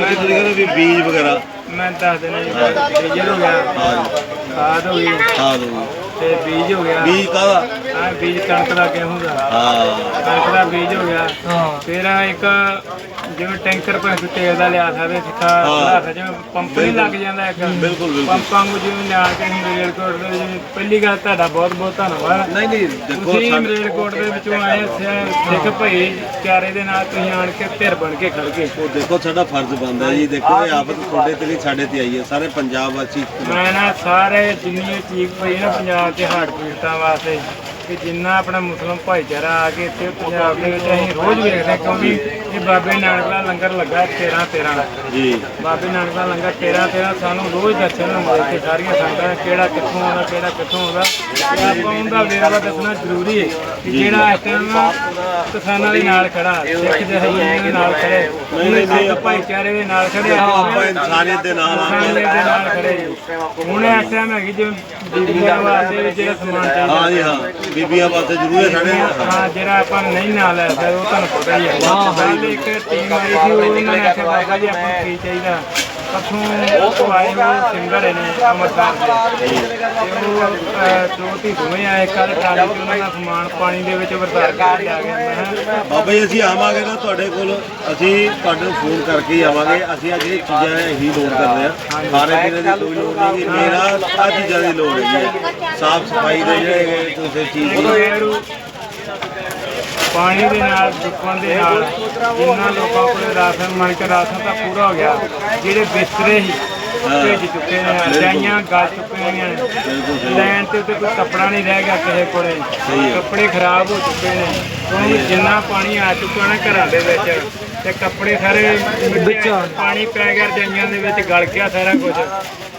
ਵਿੱਚ ਤੁਸੀਂ ਕਹਿੰਦੇ ਵੀ ਬੀਜ ਵਗੈਰਾ? ਮੈਂ ਦੱਸ ਦੇਣਾ ਜੀ ਡੀਜ਼ਲ ਹੋ ਗਿਆ ਹਾਂ ਖਾਦ ਹੋ ਗਈ। ਖਾਦ ਹੋ ਤੇ ਬੀਜ ਹੋ ਗਿਆ। ਬੀਜ ਕਾਹਦਾ? ਆ ਬੀਜ ਕਣਕ ਦਾ ਗੇਹੂੰ ਦਾ ਹਾਂ। ਕਣਕ ਦਾ ਬੀਜ ਹੋ ਗਿਆ। ਫਿਰ ਇੱਕ ਜਿਵੇਂ ਟੈਂਕਰ ਪਰ ਤੇਲ ਦਾ ਲਿਆ ਸਕਦੇ ਸਿੱਖਾ ਹਾਂ। ਲਾ ਜਿਵੇਂ ਪੰਪ ਨਹੀਂ ਲੱਗ ਜਾਂਦਾ ਇੱਕ। ਬਿਲਕੁਲ ਬਿਲਕੁਲ। ਪੰਪਾਂ ਨੂੰ ਜਿਵੇਂ ਲਿਆ ਕੇ ਅਸੀਂ ਰੇਲਕੋਟ ਦੇ ਜਿਵੇਂ ਪਹਿਲੀ ਗੱਲ ਤੁਹਾਡਾ ਬਹੁਤ ਬਹੁਤ ਧੰਨਵਾਦ। ਨਹੀਂ ਨਹੀਂ ਦੇਖੋ ਤੁਸੀਂ ਸਾਡੇ ਰੇਲਕੋਟ ਦੇ ਵਿੱਚੋਂ ਆਏ ਸਿ- ਸਿੱਖ ਭਾਈ ਚਾਰੇ ਦੇ ਨਾਲ ਤੁਸੀਂ ਆਣ ਕੇ ਧਿਰ ਬਣ ਕੇ ਖੜ ਗਏ। ਉਹ ਦੇਖੋ ਸਾਡਾ ਫਰਜ਼ ਬਣਦਾ ਜੀ। ਦੇਖੋ ਇਹ ਆਫਤ ਤੁਹਾਡੇ ਤੇ ਨਹੀਂ ਸਾਡੇ ਤੇ ਆਈ ਹੈ। ਸਾਰੇ ਪੰਜਾਬ ਵਾਸੀ। ਮੈਂ ਨਾ ਸਾਰੇ ਜਿੰਨੀ ਇਹ ਚੀਜ਼ ਪਈ ਨਾ ਪੰਜਾਬ ਦੇ ਹਾਰਟ ਪੀੜਤਾਂ ਵਾਸਤੇ ਕਿ ਜਿੰਨਾ ਆਪਣਾ ਮੁਸਲਮਾਨ ਭਾਈਚਾਰਾ ਆ ਕੇ ਇੱਥੇ ਪੰਜਾਬ ਦੇ ਵਿੱਚ ਅਸੀਂ ਰੋਜ਼ ਵੇਖਦੇ ਹਾਂ ਕਿਉਂਕਿ ਇਹ ਬਾਬੇ ਨਾਨਕ ਦਾ ਲੰਗਰ ਲੱਗਾ 13 13 ਜੀ। ਬਾਬੇ ਨਾਨਕ ਦਾ ਲੰਗਰ 13 13 ਸਾਨੂੰ ਰੋਜ਼ ਦਰਸ਼ਨ ਨੂੰ ਮਿਲਦੇ ਸਾਰੀਆਂ ਸੰਗਤਾਂ ਕਿਹੜਾ ਕਿੱਥੋਂ ਆਉਂਦਾ ਕਿਹੜਾ ਕਿੱਥੋਂ ਆਉਂਦਾ। ਤੇ ਆਪਾਂ ਉਹਦਾ ਵੇਰਵਾ ਦੱਸਣਾ ਜ਼ਰੂਰੀ ਹੈ ਕਿ ਜਿਹੜਾ ਇਸ ਟਾਈਮ ਕਿਸਾਨਾਂ ਦੇ ਨਾਲ ਖੜਾ ਸਿੱਖ ਦੇ ਨਾਲ ਖੜੇ। ਨਹੀਂ ਸਿੱਖ ਭਾਈਚਾਰੇ ਦੇ ਨਾਲ ਖੜੇ ਆਪਾਂ ਇਨਸਾਨੀਅਤ ਦੇ ਨਾਲ ਕਿਸਾਨਾਂ ਦੇ ਨਾਲ ਖੜੇ। ਹੁਣ ਇਸ ਟਾਈਮ ਹੈਗੀ ਜਿਵੇਂ ਬੀਬੀਆਂ ਵਾਸਤੇ ਵੀ ਜਿਹੜਾ ਸਮਾਨ ਚਾਹੀਦਾ। ਹਾਂ ਜੀ ਹਾਂ। ਬੀਬੀਆਂ ਵਾਸਤੇ ਜ਼ਰੂਰੀ ਹੈ ਸਾਡੇ ਹਾਂ ਜਿਹੜਾ ਆਪਾਂ ਨਹੀਂ ਨਾਲ ਲੈ ਸਕਦੇ ਉਹ ਤੁਹਾਨੂੰ ਪਤਾ ਹੀ ਹੈ। ਕੱਲ ਇੱਕ ਟੀਮ ਆਈ ਸੀ ਉਹਨਾਂ ਨੇ ਆਖਿਆ ਬਾਬਾ ਜੀ ਆਪਾਂ ਕੀ ਚਾਹੀਦਾ? ਪੱਥੋਂ ਉਹ ਆਏ ਹੋਏ ਸਿੰਗਰ ਨੇ ਅਮਰਦਾਸ ਦੇ ਤੇ ਉਹ ਅਹ, ਦੋ ਧੀ ਦੋਵੇਂ ਆਏ। ਕੱਲ ਟਰਾਲੀ ਤੋਂ ਉਹਨਾਂ ਦਾ ਸਮਾਨ ਪਾਣੀ ਦੇ ਵਿੱਚ ਵਰਤਾ ਕੇ ਲਿਆ ਗਿਆ। ਮੈਂ ਕਿਹਾ, ਬਾਬਾ ਜੀ ਅਸੀਂ ਆਵਾਂਗੇ ਨਾ ਤੁਹਾਡੇ ਕੋਲ। ਅਸੀਂ ਤੁਹਾਡੇ ਨੂੰ ਫੋਨ ਕਰਕੇ ਹੀ ਆਵਾਂਗੇ। ਅਸੀਂ ਅੱਜ ਇਹ ਚੀਜ਼ਾਂ ਹੀ ਲੋਡ ਕਰਦੇ ਆ। ਖਾਣੇ ਪੀਣੇ ਦੀ ਕੋਈ ਲੋੜ ਨਹੀਂ। ਮੇਰਾ ਆ ਚੀਜ਼ਾਂ ਦੀ ਲੋੜ ਹੈ ਸਾਫ਼ ਸਫ਼ਾਈ ਦੇ ਜਿਹੜੇ ਤੁਸੀਂ ਚੀਜ਼ ਪਾਣੀ ਦੇ ਨਾਲ ਦੁੱਖਾਂ ਦੇ ਨਾਲ ਜਿੰਨਾ ਲੋਕਾਂ ਕੋਲ ਰਾਸ਼ਨ ਮਣ ਕੇ ਰਾਸ਼ਨ ਤਾਂ ਪੂਰਾ ਹੋ ਗਿਆ ਜਿਹੜੇ ਬਿਸਤਰੇ ਸੀ ਭੇਜ ਚੁੱਕੇ ਨੇ ਰਜਾਈਆਂ ਗਲ ਚੁੱਕੀਆਂ ਨੇ ਲੈਣ ਤੇ ਉੱਤੇ ਕੋਈ ਕੱਪੜਾ ਨਹੀਂ ਰਹਿ ਗਿਆ ਕਿਸੇ ਕੋਲੇ। ਕੱਪੜੇ ਖਰਾਬ ਹੋ ਚੁੱਕੇ ਨੇ। ਕਿਉਂਕਿ ਜਿੰਨਾ ਪਾਣੀ ਆ ਚੁੱਕਾ ਨਾ ਘਰਾਂ ਦੇ ਵਿੱਚ ਤੇ ਕੱਪੜੇ ਸਾਰੇ ਵਿੱਚ। ਪਾਣੀ ਪੈ ਗਿਆ ਰਜਾਈਆਂ ਦੇ ਵਿੱਚ ਗਲ ਗਿਆ ਸਾਰਾ ਕੁਝ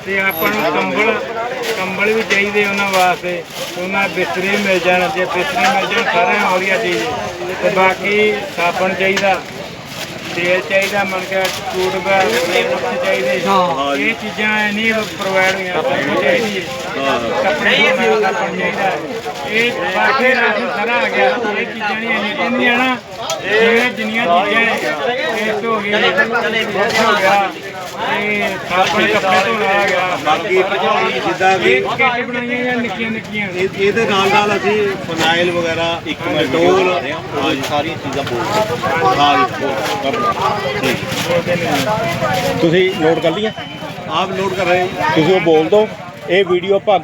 ਤੇ ਆਪਾਂ ਨੂੰ ਕੰਬਲ ਕੰਬਲ ਵੀ ਚਾਹੀਦੇ ਉਹਨਾਂ ਵਾਸਤੇ ਤੇ ਉਹਨਾਂ ਬਿਸਤਰੇ ਵੀ ਮਿਲ ਜਾਣ ਜੇ ਬਿਸਤਰੇ ਮਿਲ ਜਾਣ ਸਾਰਿਆਂ ਵਧੀਆ ਚੀਜ਼। ਤੇ ਬਾਕੀ ਸਾਬਣ ਚਾਹੀਦਾ ਤੇਲ ਚਾਹੀਦਾ ਮਨ ਕੇ ਟੂਟ ਬੈਗ ਚਾਹੀਦੇ। ਇਹ ਚੀਜ਼ਾਂ ਨਹੀਂ ਪ੍ਰੋਵਾਈਡ ਹੋਈਆਂ ਸਾਨੂੰ ਚਾਹੀਦੀ ਹੈ ਕੱਪੜੇ ਵਾਲਾ ਸਾਬਣ ਚਾਹੀਦਾ। ਇਹ ਬਾਕੀ ਰਾਸ਼ਨ ਸਾਰਾ ਆ ਗਿਆ। ਇਹ ਚੀਜ਼ਾਂ ਨਹੀਂ ਆਈਆਂ ਕਹਿੰਦੀਆਂ ਨਾ ਇਹ ਜਿੰਨੀਆਂ ਚੀਜ਼ਾਂ ਇਹ ਬੁਰਸ਼ ਹੋ ਗਿਆ। ਕੱਪੜੇ ਧੋਣ ਬਾਕੀ ਜਿੱਦਾਂ ਕਿ ਇਹ ਕਿੱਟ ਬਣਾਈਆਂ ਜਾਂ ਨਿੱਕੀਆਂ ਨਿੱਕੀਆਂ? ਇਹ- ਇਹਦੇ ਨਾਲ ਨਾਲ ਅਸੀਂ ਫਨਾਈਲ ਵਗੈਰਾ ਇੱਕ ਡੋਲ ਹਾਂ ਜੀ ਸਾਰੀਆਂ ਚੀਜ਼ਾਂ ਬੋਲ ਹਾਂ ਜੀ ਤੁਸੀਂ ਨੋਟ ਕਰ ਲਈਆਂ? ਆਪ ਨੋਟ ਕਰ ਰਹੇ ਹੋ। ਤੁਸੀਂ ਉਹ ਬੋਲ ਦਿਓ ਇਹ ਵੀਡੀਓ ਭਾ